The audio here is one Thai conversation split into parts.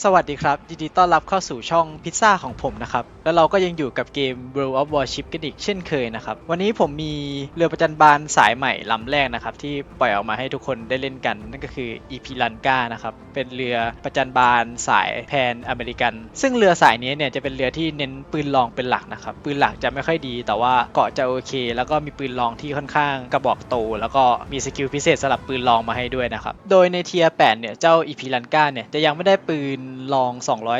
สวัสดีครับ ยินดีต้อนรับเข้าสู่ช่องพิซซ่าของผมนะครับ แล้วเราก็ยังอยู่กับเกม World of Warship กันอีกเช่นเคยนะครับ วันนี้ผมมีเรือประจันบานสายใหม่ลำแรกนะครับ ที่ปล่อยออกมาให้ทุกคนได้เล่นกัน นั่นก็คือ EP l a n g a นะครับ เป็นเรือประจันบานสายแพนอเมริกัน ซึ่งเรือสายนี้เนี่ยจะเป็นเรือที่เน้นปืนลองเป็นหลักนะครับ ปืนหลักจะไม่ค่อยดี แต่ว่าเกาะจะโอเค แล้วก็มีปืนลองที่ค่อนข้างกระบอกโต แล้วก็มีสกิลพิเศษสำหรับปืนลองมาให้ด้วยนะครับ โดยในเทียร์8เนี่ยเจ้า EP l a n g a เนี่ยจะยังไม่ได้ปืนลอง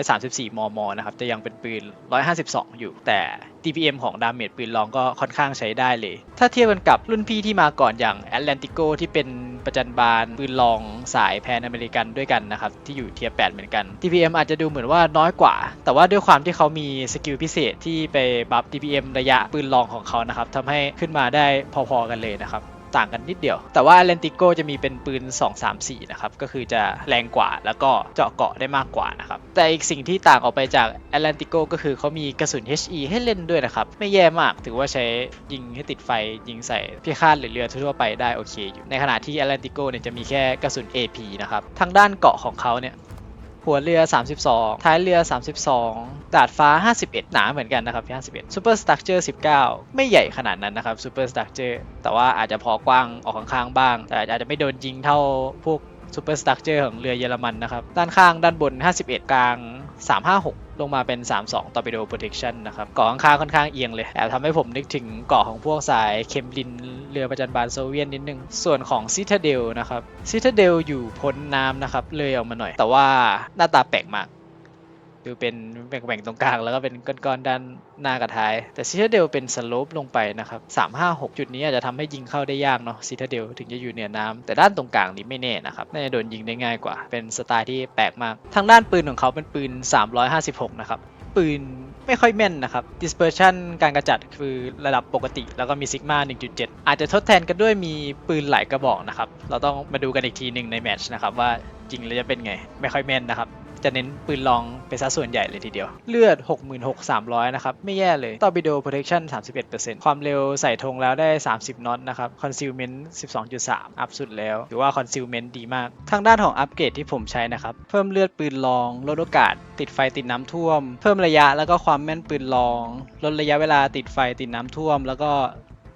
234 มม นะครับ จะยังเป็นปืน 152 อยู่ แต่ DPM ของดาเมจปืนลองก็ค่อนข้างใช้ได้เลย ถ้าเทียบกันกับรุ่นพี่ที่มาก่อนอย่าง Atlantico ที่เป็นประจันบานปืนลองสายแพนอเมริกันด้วยกันนะครับ ที่อยู่เทียร์8เหมือนกัน DPM อาจจะดูเหมือนว่าน้อยกว่า แต่ว่าด้วยความที่เขามีสกิลพิเศษที่ไปบัฟ DPM ระยะปืนลองของเขานะครับทำให้ขึ้นมาได้พอๆกันเลยนะครับ ต่างกันนิดเดียว แต่ว่า Atlantico จะมีเป็นปืน 2 3 4 นะครับ ก็คือจะแรงกว่าแล้วก็เจาะเกาะได้มากกว่านะครับ แต่อีกสิ่งที่ต่างออกไปจาก Atlantico ก็คือเขามีกระสุน HE ให้เล่นด้วยนะครับ ไม่แย่มากถือว่าใช้ยิงให้ติดไฟยิงใส่พิฆาตหรือเรือทั่วไปได้โอเคอยู่ ในขณะที่ Atlantico เนี่ยจะมีแค่กระสุน AP นะครับทางด้านเกาะของเขาเนี่ย หัวเรือ 32 ท้ายเรือ 32 ดาดฟ้า 51 หนาเหมือนกันนะครับที่51 Super Structure 19 ไม่ใหญ่ขนาดนั้นนะครับ Super Structure แต่ว่าอาจจะพอกว้างออกข้างๆบ้าง แต่อาจจะไม่โดนยิงเท่าพวกซูเปอร์สตั๊กเจอร์ของเรือเยอรมันนะครับ ด้านข้างด้านบน 51 กลาง 356 ลงมาเป็น 32 Torpedo Protection นะครับเกาะข้างๆค่อนข้างเอียงเลยแอบทำให้ผมนึกถึงเกาะของพวกสายเคมลินเรือประจันบานโซเวียตนิดนึง ส่วนของ Citadel นะครับ Citadel อยู่พ้นน้ำนะครับเลยออกมาหน่อย แต่ว่าหน้าตาแปลกมาก ดูเป็นแบ่งๆตรงกลางแล้วก็เป็นก้อนๆด้านหน้ากับท้าย แต่ซิ t าเดลเป็นสโลปลงไปนะครับ356 จุดนี้อาจจะทำให้ยิงเข้าได้ยากเนาะซิ t าเดลถึงจะอยู่เหนือน้ำแต่ด้านตรงกลางนี้ไม่แน่นะครับน่าจะโดนยิงได้ง่ายกว่า เป็นสไตล์ที่แปลกมากทางด้านปืนของเขาเป็นปืน 356 นะครับ ปืนไม่ค่อยแม่นนะครับ dispersion การกระจัดคือระดับปกติ แล้วก็มีซิกมา 1.7 อาจจะทดแทนกันด้วยมีปืนหลายกระบอกนะครับ เราต้องมาดูกันอีกทีหนึ่งในแมตช์นะครับว่าจริงแล้วจะเป็นไง ไม่ค่อยแม่นนะครับ จะเน้นปืนลองเป็นซะส่วนใหญ่เลยทีเดียว เลือด 66,300 นะครับ ไม่แย่เลยต่อ Torpedo Protection 31%ความเร็วใส่ธงแล้วได้ 30 น็อตนะครับ Concealment 12.3 อัพสุดแล้ว ถือว่า Concealment ดีมาก ทางด้านของอัปเกรดที่ผมใช้นะครับ เพิ่มเลือดปืนลอง ลดโอกาส ติดไฟติดน้ำท่วม เพิ่มระยะแล้วก็ความแม่นปืนลอง ลดระยะเวลาติดไฟติดน้ำท่วม แล้วก็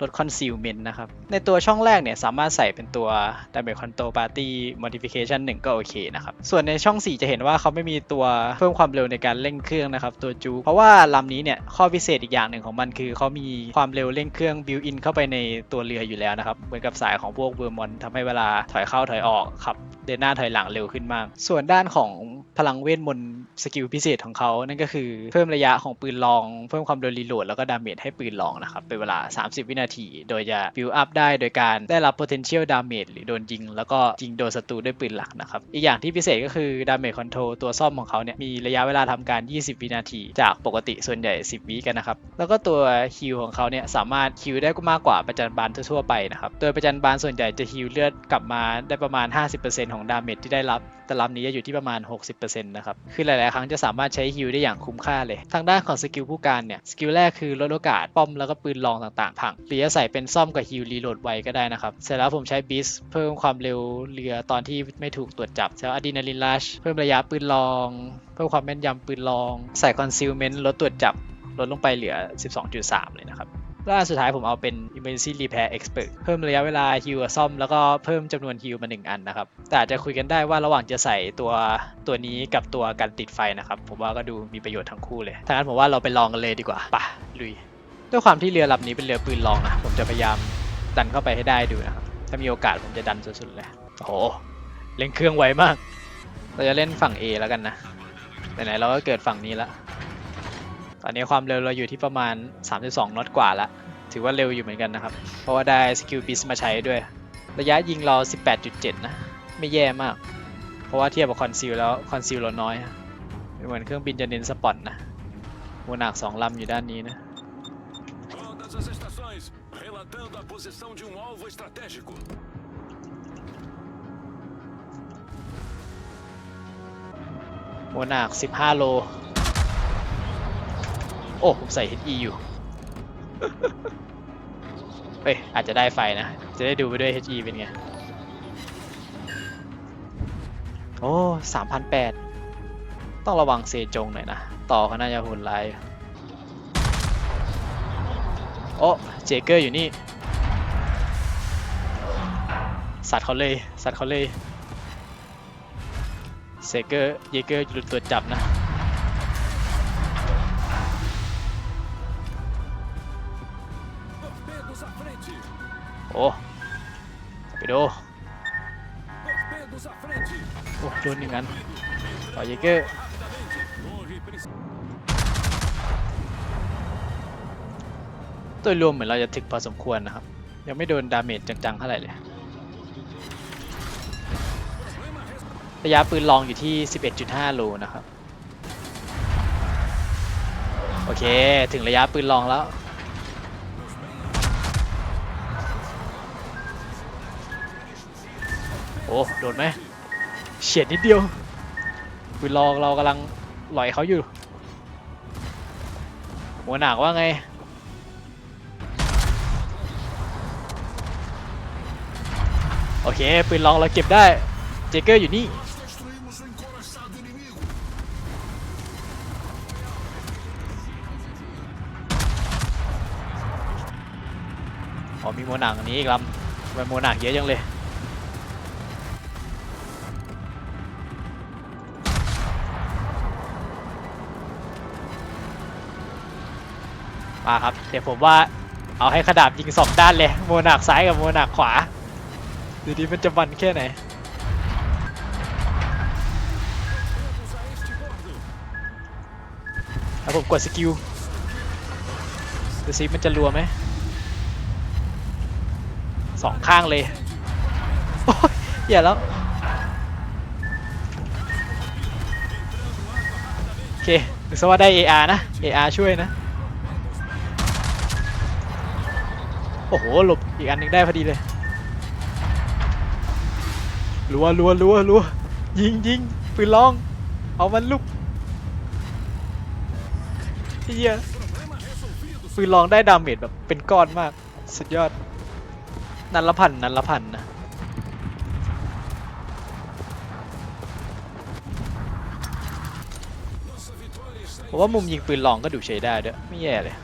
ลด concealment นะครับ ในตัวช่องแรกเนี่ยสามารถใส่เป็นตัว damage control party modification 1 ก็โอเคนะครับ ส่วนในช่อง 4 จะเห็นว่าเขาไม่มีตัวเพิ่มความเร็วในการเร่งเครื่องนะครับ ตัวจู เพราะว่าลำนี้เนี่ยข้อพิเศษอีกอย่างหนึ่งของมันคือเขามีความเร็วเร่งเครื่อง built in เข้าไปในตัวเรืออยู่แล้วนะครับ เหมือนกับสายของพวกเวอร์มอนทำให้เวลาถอยเข้าถอยออกขับ เดินหน้าถอยหลังเร็วขึ้นมาก ส่วนด้านของพลังเวทมนต์สกิลพิเศษของเขานั่นก็คือเพิ่มระยะของปืนลอง เพิ่มความเร็วรีโหลดแล้วก็ดาเมจให้ปืนลองนะครับ เป็นเวลา 30 วินาที โดยจะบิวอัพได้โดยการได้รับ potential damage หรือโดนยิง แล้วก็ยิงโดนศัตรูด้วยปืนหลักนะครับ อีกอย่างที่พิเศษก็คือ damage control ตัวซ่อมของเขาเนี่ยมีระยะเวลาทำการ 20 วินาที จากปกติส่วนใหญ่ 10 วิกันนะครับแล้วก็ตัวฮิลของเขาเนี่ยสามารถฮิลได้ก็มากกว่าประจันบานทั่วๆไปนะครับโดยประจันบานส่วนใหญ่จะฮิลเลือดกลับมาได้ประมาณ 50%ของดาเมจที่ได้รับแต่ลำนี้จะอยู่ที่ประมาณ 60%นะครับ คือหลาย ๆ ครั้งจะสามารถใช้ฮิลได้อย่างคุ้มค่าเลย ทางด้านของสกิลผู้การเนี่ย สกิลแรกคือลดโอกาส ป้อมแล้วก็ปืนลองต่าง ๆ พังหรือจะใส่เป็นซ่อมกับฮิลรีโหลดไวก็ได้นะครับ เสร็จแล้วผมใช้บิสเพิ่มความเร็วเรือตอนที่ไม่ถูกตรวจจับแล้วอะดรีนาลินลัชเพิ่มระยะปืนลอง เพิ่มความแม่นยำปืนลอง ใส่คอนซีลเมนต์ลดตรวจจับลดลงไปเหลือ 12.3 เลยนะครับ แล้วอันสุดท้ายผมเอาเป็น emergency repair expert เพิ่มระยะเวลาฮิวซ่อมแล้วก็เพิ่มจำนวนฮิวมา 1 อันนะครับ แต่อาจจะคุยกันได้ว่าระหว่างจะใส่ตัวตัวนี้กับตัวการติดไฟนะครับ ผมว่าก็ดูมีประโยชน์ทั้งคู่เลยถ้างั้นผมว่าเราไปลองกันเลยดีกว่าป่ะลุย ด้วยความที่เรือลำนี้เป็นเรือปืนลองนะผมจะพยายามดันเข้าไปให้ได้ดูนะครับ ถ้ามีโอกาสผมจะดันสุดๆเลยโอ้โหเล่นเครื่องไวมาก เราจะเล่นฝั่ง A แล้วกันนะไหนๆเราก็เกิดฝั่งนี้แล้ว อนนี้ความเร็วเราอยู่ที่ประมาณ 32น็อตกว่าแล้วถือว่าเร็วอยู่เหมือนกันนะครับ เพราะว่าได้สกิลบิสมาใช้ด้วย ระยะยิงเรา 18.7 นะ ไม่แย่มาก เพราะว่าเทียบกับคอนซิลแล้วคอนซิลเราน้อยเหมือนเครื่องบินจะเน้นสปอตนะหัวหนักสองลำอยู่ด้านนี้นะ Todas as estações, relatando a posição de um alvo estratégico. หัวหนัก15 โล โอ้ผมใส่ HE อยู่ เฮ้ย อาจจะได้ไฟนะ จะได้ดูไปด้วย HE เป็นไง โอ้3,008ต้องระวังเซจงหน่อยนะ ต่อเขาน่าจะหดร้ายโอ้เจเกอร์อยู่นี่ สัตว์เขาเลย สัตว์เขาเลยเซเกอร์ เยเกอร์หลุดตัวจับนะ โอ้ไปดูโอ้โดนหนึ่งอันต่อเยเกอร์โดยรวมเหมือนเราจะถึกพอสมควรนะครับ ยังไม่โดนดาเมจจังๆเท่าไหร่เลยระยะปืนลองอยู่ที่ 11.5 โลนะครับ โอเค ถึงระยะปืนลองแล้ว โอ้โดนไหมเฉียดนิดเดียวปืนลองเรากำลังหลอยเขาอยู่ หัวหนักว่าไง โอเคปืนลองเราเก็บได้ เจเกอร์อยู่นี่อ๋อมีโมหนังอันนี้อีกลำทำไมโมหนังเยอะจังเลย มาครับ เดี๋ยวผมว่าเอาให้ขดาบยิงสองด้านเลย โมนักซ้ายกับโมนักขวา ดูดิมันจะมันแค่ไหน แล้วผมกดสกิลดูซิมันจะรัวไหมสองข้างเลย โอ้ยอย่าแล้ว โอเคนึกซะว่าได้ AR นะ AR ช่วยนะ อ้โหหลบอีกอันหนึ่งได้พอดีเลยรัวรัวรัวรัวยิงยิงปืนลอง เอามันลุกเฮียปืนลองได้ดาเมจแบบเป็นก้อนมาก สุดยอด นันละพันนันละพันนะผมว่ามุมยิงปืนลองก็ดูใช้ได้ด้วยไม่แย่เลย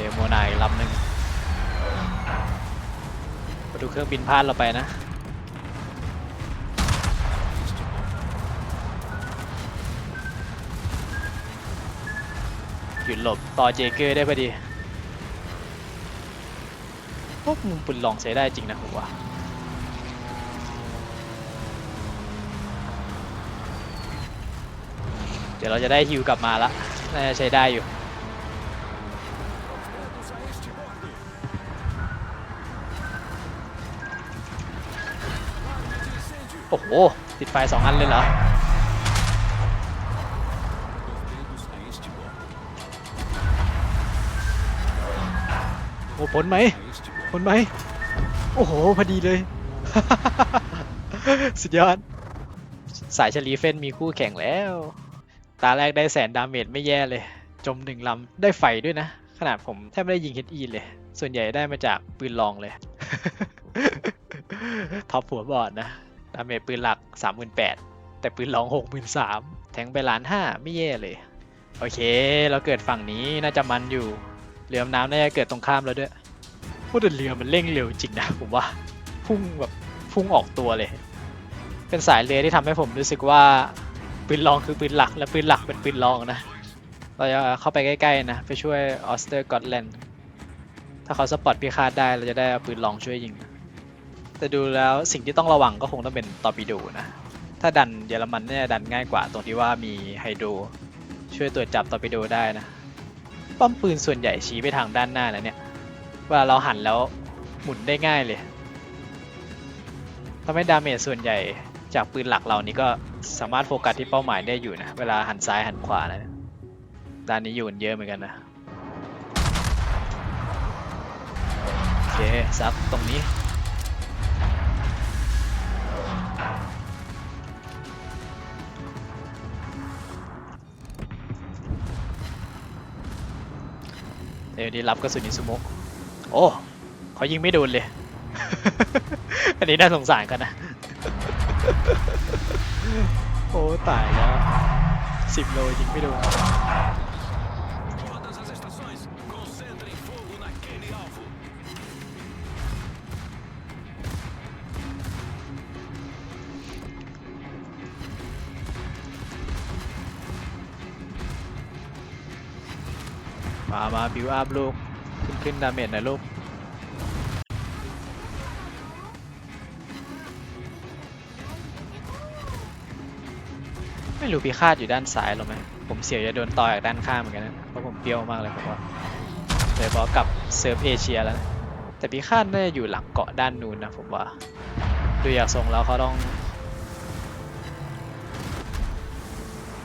โอเคโมนาอีกลำหนึ่งมาดูเครื่องบินพลาดเราไปนะหยุดหลบต่อเจเกอร์ได้พอดีพวกมุมปืนลองใช้ได้จริงนะผมว่าเดี๋ยวเราจะได้ฮิวกลับมาละน่าจะใช้ได้อยู่ โอ้โห ติดไฟสองอันเลยเหรอ โอ้พ้นไหม A este bordo! พ้นไหม โอ้โห พอดีเลย สุดยอด สายชลีเฟนมีคู่แข่งแล้ว ตาแรกได้แสนดาเมจไม่แย่เลย จมหนึ่งลำ ได้ไฟด้วยนะ ขนาดผมแทบไม่ได้ยิงเฮดอีเลย ส่วนใหญ่ได้มาจากปืนลองเลย ท็อปหัวบอดนะ ดาเมจปืนหลัก 38,000แต่ปืนลอง 63,000แทงไปล้านห้าไม่แย่เลย โอเค เราเกิดฝั่งนี้น่าจะมันอยู่เรือดำน้ำน่าจะเกิดตรงข้ามแล้วด้วยพูดถึงเรือมันเร่งเร็วจริงนะผมว่า พุ่งแบบพุ่งออกตัวเลย เป็นสายเรือที่ทำให้ผมรู้สึกว่าปืนรองคือปืนหลัก และปืนหลักเป็นปืนรองนะ เราจะเข้าไปใกล้ๆนะ ไปช่วยออสเตอร์กอตแลนด์ถ้าเขาสปอตพิฆาตได้เราจะได้เอาปืนรองช่วยยิง แต่ดูแล้วสิ่งที่ต้องระวังก็คงต้องเป็นตอร์ปิโดนะ ถ้าดันเยอรมันเนี่ยดันง่ายกว่าตรงที่ว่ามีไฮโดรช่วยตรวจจับตอร์ปิโดได้นะ ป้อมปืนส่วนใหญ่ชี้ไปทางด้านหน้านะเนี่ยเวลาเราหันแล้วหมุนได้ง่ายเลยทำให้ดาเมจส่วนใหญ่จากปืนหลักเรานี้ก็สามารถโฟกัสที่เป้าหมายได้อยู่นะ เวลาหันซ้ายหันขวานะด้านนี้อยู่นเยอะเหมือนกันนะ โอเคซับตรงนี้ เดี๋ยวนี้รับกระสุนอิซุโมะโอ้เขายิงไม่โดนเลย อันนี้น่าสงสารกันนะ โอ้ ตายแล้วสิบโลยิงไม่โดนามาบิวอัพลูก ขึ้นขึ้นดาเมจหนะลูก ไม่รู้พิฆาตอยู่ด้านซ้ายหรอไหมผมเสียวจะโดนต่อยจากด้านข้างเหมือนกันนะ เพราะผมเปรี้ยวมากเลยผมว่าโดยเฉพาะกับเซิร์ฟเอเชียแล้วนะแต่พิฆาตน่าจะอยู่หลังเกาะด้านนู้นนะผมว่า ดูอยากทรงแล้วเขาต้อง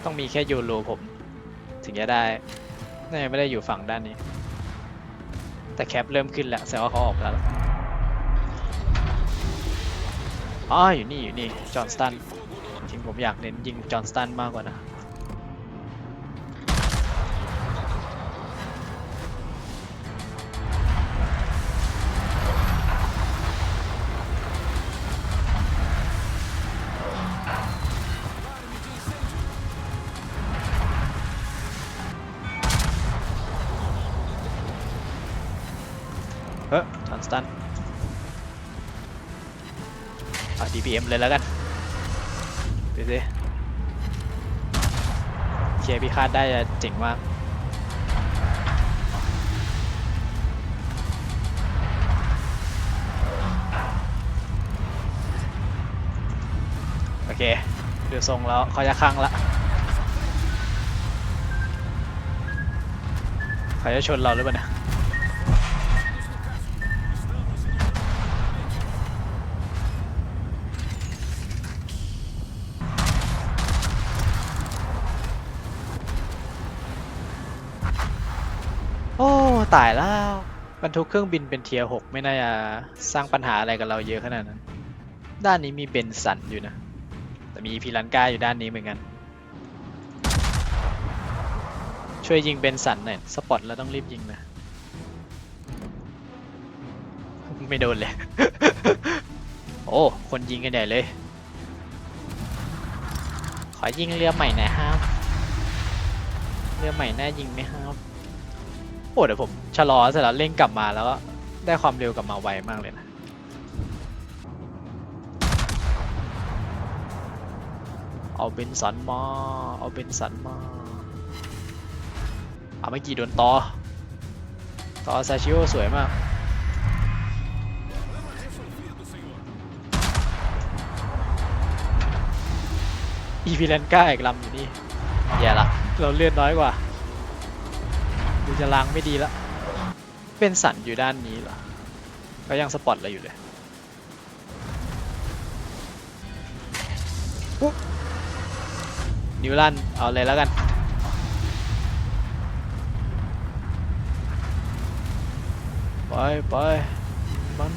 ต้องมีแค่ยูโรผม ถึงจะได้ น่าจะไม่ได้อยู่ฝั่งด้านนี้ แต่แคปเริ่มขึ้นแล้วแสดงว่าเขาออกแล้วอ๋ออยู่นี่อยู่นี่จอห์นสตันจริงผมอยากเน้นยิงจอห์นสตันมากกว่านะ เฮ้ยจอนสตันเอา DPM เลยแล้วกันดูสิเคียร์พิฆาตได้จะเจ๋งมากโอเคดูทรงแล้วเขาจะคลั่งละเขาจะชนเราหรือเปล่าเนะ โอ้ตายแล้วบรรทุกเครื่องบินเป็นเทียร์หกไม่น่าจะสร้างปัญหาอะไรกับเราเยอะขนาดนั้น ด้านนี้มีเบนสันอยู่นะ แต่มีพิลันก้าอยู่ด้านนี้เหมือนกัน ช่วยยิงเบนสันหน่อยสปอตแล้วต้องรีบยิงนะ ไม่โดนเลย โอ้ คนยิงกันใหญ่เลย ขอยิงเรือใหม่หน่อยครับ เรือใหม่น่ายิงไหมครับ โอ้เดี๋ยวผมชะลอเสร็จแล้วเร่งกลับมาแล้วก็ได้ความเร็วกลับมาไวมากเลยนะ เอาเบนสันมา เอาเบนสันมาเอาเมื่อกี้โดนต่อ ต่อซาชิโอสวยมากอีพีแลนก้าอีกลำอยู่นี่แย่ละ เราเลื่อนน้อยกว่า ดูจะล้างไม่ดีละ เป็นสันอยู่ด้านนี้เหรอ ก็ยังสปอตเรอยู่เลยอุ๊ยนิวลันเอาเลยแล้วกัน ไปไปมัน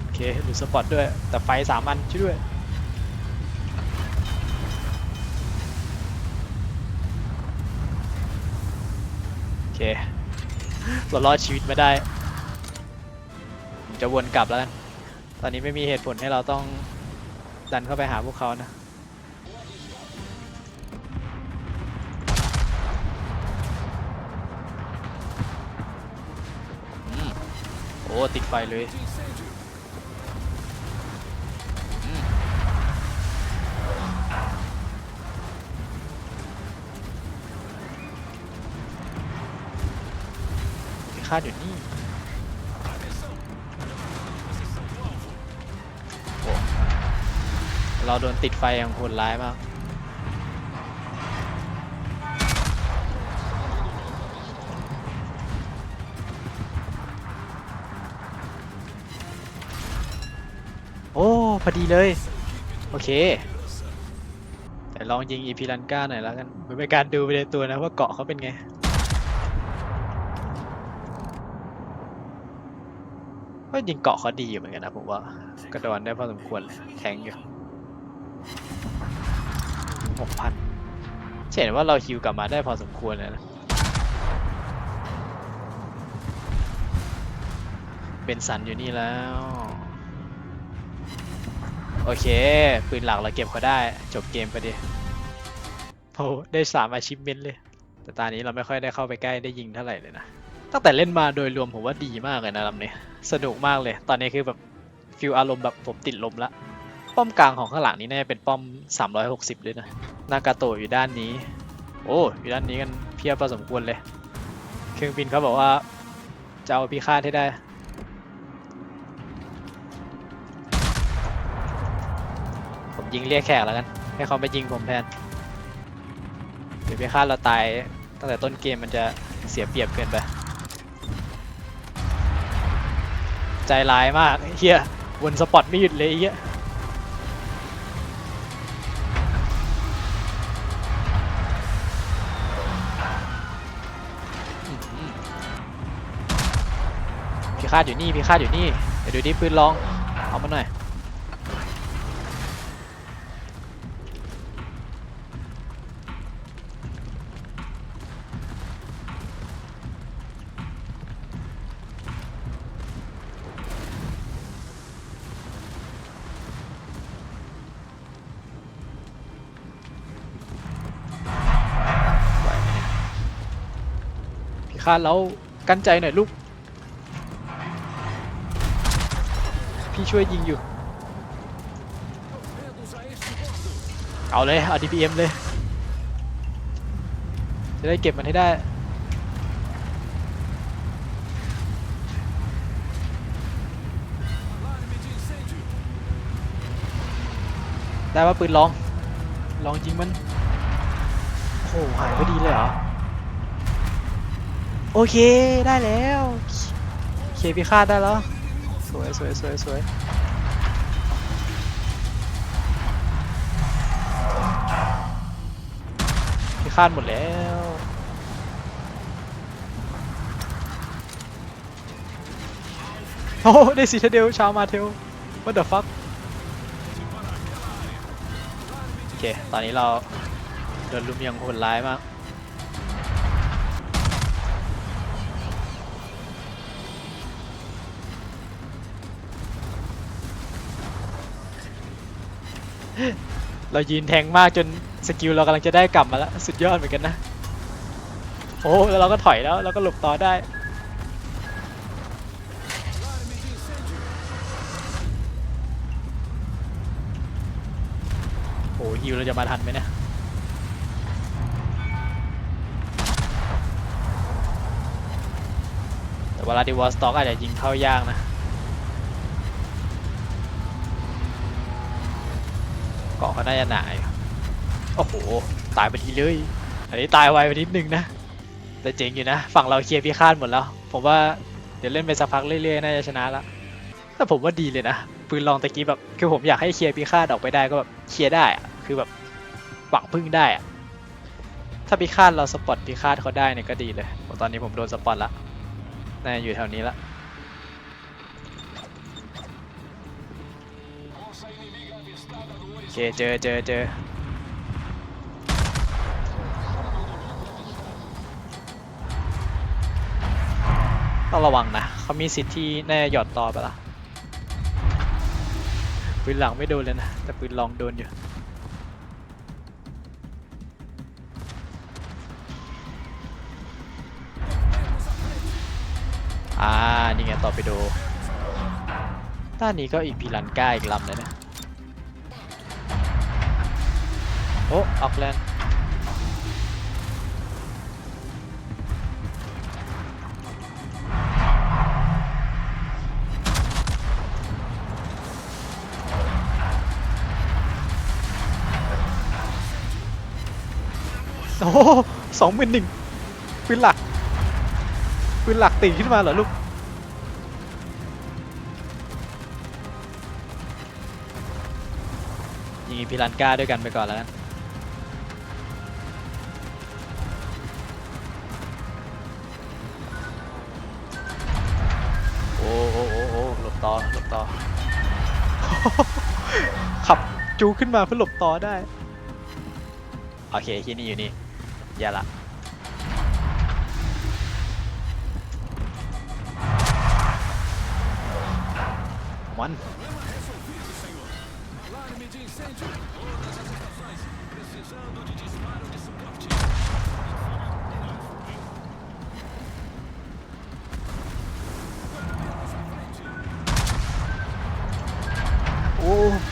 โอเคดูสปอตด้วย แต่ไฟสามอันช่วยด้วย เคเรารอดชีวิตมาได้ผมจะวนกลับแล้วกันตอนนี้ไม่มีเหตุผลให้เราต้องดันเข้าไปหาพวกเขานะโอ้ติดไฟเลย พิฆาตอยู่นี่ Atenção. Posição do alvo. โอ้เราโดนติดไฟอย่างโหดร้ายมาก โอ้ พอดีเลย โอเค แต่ลองยิงอีพีรันก้าหน่อยแล้วกันเหมือนเป็นการดูไปในตัวนะว่าเกาะเขาเป็นไง ก็ยิงเกาะเขาดีอยู่เหมือนกันนะผมว่ากระโดดได้พอสมควรแทงอยู่หกพันเห็นว่าเราฮิวกลับมาได้พอสมควรเลยนะเป็นสันอยู่นี่แล้ว โอเค ปืนหลักเราเก็บเขาได้ จบเกมไปดิโอ้ได้สามอาชิพเมนเลย แต่ตอนนี้เราไม่ค่อยได้เข้าไปใกล้ได้ยิงเท่าไหร่เลยนะ ตั้งแต่เล่นมาโดยรวมผมว่าดีมากเลยนะลำนี้สนุกมากเลย ตอนนี้คือแบบฟิลอารมณ์แบบผมติดลมละป้อมกลางของข้างหลังนี้น่าจะเป็นป้อม 360เลยนะนากาโตะอยู่ด้านนี้ โอ้อยู่ด้านนี้กันเพียบพอสมควรเลย เครื่องบินเขาบอกว่าจะเอาพิฆาตให้ได้ผมยิงเรียกแขกแล้วกัน ให้เขาไปยิงผมแทนเดี๋ยวพิฆาตเราตายตั้งแต่ต้นเกมมันจะเสียเปรียบเกินไป ใจร้ายมากเฮียวนสปอตไม่หยุดเลยเฮียพี่คาดอยู่นี่พี่คาดอยู่นี่ เดี๋ยวดูดิปืนลอง เอามาหน่อย พี่าแล้วกันใจหน่อยลูก พี่ช่วยยิงอยู่ เอาเลยเอา DPM เลย จะได้เก็บมันให้ได้ ได้ว่าปืนลอง ลองจริงมัน โอ้โห หายพอดีเลยเหรอ โอเคได้แล้วเคพี่คาดได้แล้ว สวยสวยสวยสวยพี่คาดหมดแล้วโอ้ได้สีเทเดลชาวมาเทล what the fuck โอเค ตอนนี้เราโดนลุมย่างโหดร้ายมาก เรายืนแทงมากจนสกิลเรากำลังจะได้กลับมาแล้วสุดยอดเหมือนกันนะโอ้แล้วเราก็ถอยแล้วเราก็หลบต่อได้โอ้ฮิวเราจะมาทันไหมเนี่ยแต่เวลาดีวอลสต็อกอาจจะยิงเข้ายากนะ เขาน่าจะหนายโอ้โห ตายไปทีเลย อันนี้ตายไวไปนิดนึงนะ แต่เจ๋งอยู่นะ ฝั่งเราเคลียร์พิฆาตหมดแล้ว ผมว่าเดี๋ยวเล่นไปสักพักเรื่อยๆ น่าจะชนะละแต่ผมว่าดีเลยนะ ปืนลองตะกี้แบบ คือผมอยากให้เคลียร์พิฆาตออกไปได้ก็แบบเคลียร์ได้อะคือแบบหวังพึ่งได้อะถ้าพิฆาตเราสปอตพิฆาตเขาได้เนี่ยก็ดีเลยตอนนี้ผมโดนสปอตละน่าอยู่แถวนี้ละ โอเคเจอเจอเจอต้องระวังนะเขามีสิทธิ์ที่แน่หยอดต่อไปละปืนหลังไม่โดนเลยนะ แต่ปืนลองโดนอยู่อ่า นี่ไงต่อไปดูด้านนี้ก็อีกพีลันก้าอีกลำเลยนะ โอ้ออกแลนด์โอ้สองหมื่นหนึ่งปืนหลักปืนหลักตีขึ้นมาเหรอลูกยิงพิลันก้าด้วยกันไปก่อนแล้วกัน จูขึ้นมาเพื่อหลบต่อได้ โอเคที่นี่อยู่นี่อย่าละโมัน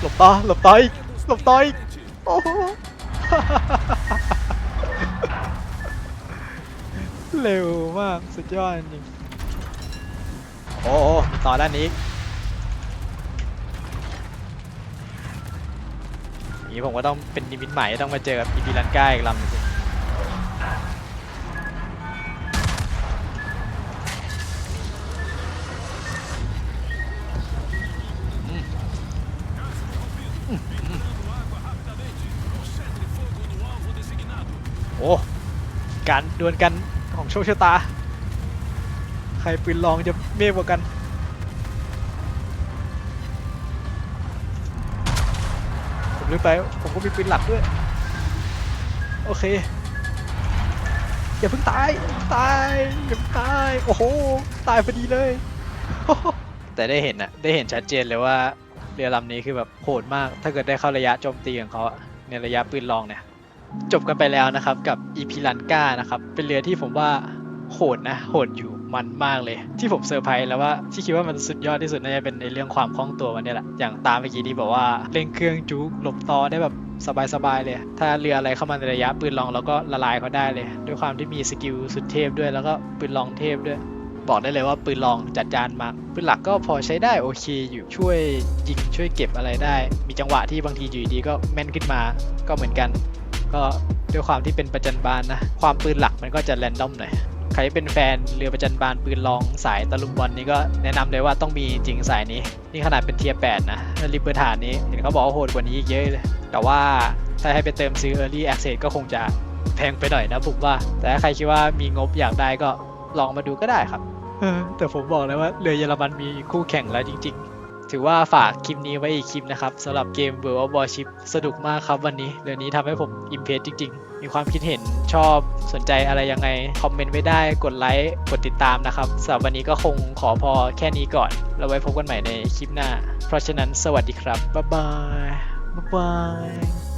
หลบตาหลบตาอีกหลบตาอีกโอ้โหเร็วมากสุดยอดจริงโอ้โหต่อด้านนี้อีกนี้ผมก็ต้องเป็นนิมิตใหม่ต้องมาเจอกับอีพีลันก้าอีกลำนึง การดวลกันของโชคชะตา ใครปืนลองจะเมฆกว่ากัน ผมลืมไปผมก็มีปืนหลักด้วย โอเค อย่าเพิ่งตายตายอย่าเพิ่งตาย โอ้โห ตายพอดีเลย แต่ได้เห็นอะได้เห็นชัดเจนเลยว่าเรือลำนี้คือแบบโหดมาก ถ้าเกิดได้เข้าระยะโจมตีของเขาอะในระยะปืนลองเนี่ย จบกันไปแล้วนะครับ กับอีพีลันก้านะครับเป็นเรือที่ผมว่าโหดนะโหดอยู่มันมากเลย ที่ผมเซอร์ไพรส์แล้วว่าที่คิดว่ามันสุดยอดที่สุดน่าจะเป็นในเรื่องความคล่องตัวมันเนี่ยแหละอย่างตามเมื่อกี้ที่บอกว่าเร่งเครื่องจุกหลบตอได้แบบสบายๆเลย ถ้าเรืออะไรเข้ามาในระยะปืนลองเราก็ละลายเขาได้เลย ด้วยความที่มีสกิลสุดเทพด้วยแล้วก็ปืนลองเทพด้วย บอกได้เลยว่าปืนลองจัดจานมากปืนหลักก็พอใช้ได้โอเคอยู่ช่วยยิงช่วยเก็บอะไรได้ มีจังหวะที่บางทีอยู่ดีก็แม่นขึ้นมาก็เหมือนกัน ก็ด้วยความที่เป็นประจันบานนะ ความปืนหลักมันก็จะแรนดอมหน่อย ใครเป็นแฟนเรือประจันบานปืนลองสายตะลุมบอลนี่ก็แนะนำเลยว่าต้องมีจริงสายนี้ นี่ขนาดเป็นเทียร์8นะริเบอร์ฐานนี้เห็นเขาบอกว่าโหดกว่านี้อีกเยอะเลย แต่ว่าถ้าให้ไปเติมซื้อ Early Access ก็คงจะแพงไปหน่อยนะผมว่า แต่ถ้าใครคิดว่ามีงบอยากได้ก็ลองมาดูก็ได้ครับแต่ผมบอกเลยว่าเรือเยอรมันมีคู่แข่งแล้วจริง ๆ ถือว่าฝากคลิปนี้ไว้อีกคลิปนะครับสำหรับเกม World of Warship สนุกมากครับวันนี้เรื่องนี้ทำให้ผมอิมเพรสจริง ๆ มีความคิดเห็นชอบสนใจอะไรยังไง คอมเมนต์ไว้ได้กดไลค์กดติดตามนะครับสำหรับวันนี้ก็คงขอพอแค่นี้ก่อน แล้วไว้พบกันใหม่ในคลิปหน้า เพราะฉะนั้นสวัสดีครับบ๊ายบายบ๊ายบาย